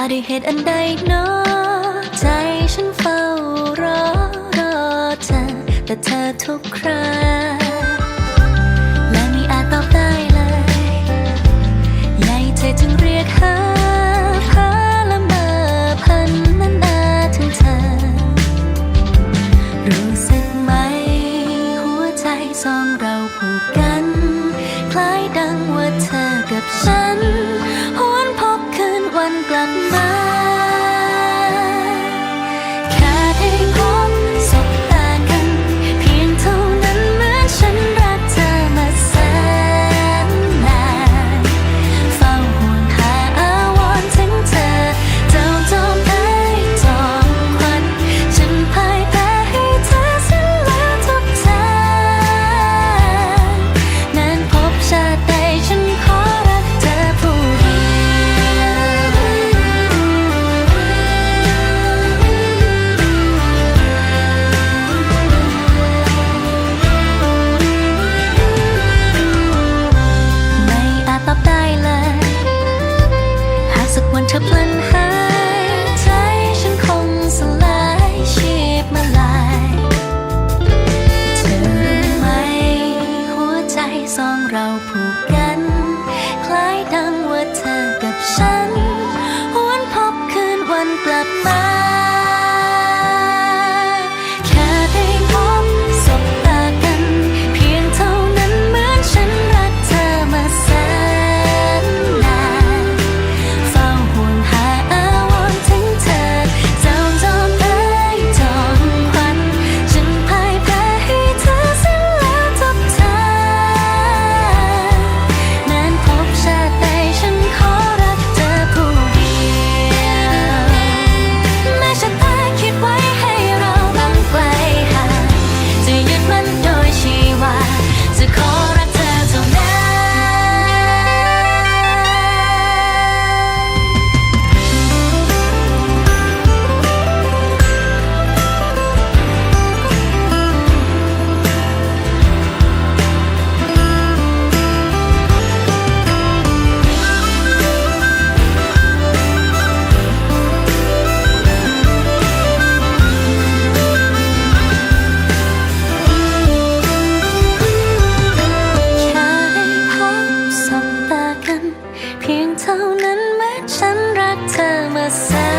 ด้วยเหตุอันใดเนาะใจฉันเฝ้ารอรอเธอแต่เธอทุกคราและไม่อาจตอบได้เลยใหญ่ใจจึงเรียกหาหาละเมอพันนันนาถึงเธอ รู้สึกไหม หัวใจสองเราผูกกัน คล้ายดังว่าเธอกับฉัน วันกลับมา ให้สองเราผูกกัน myself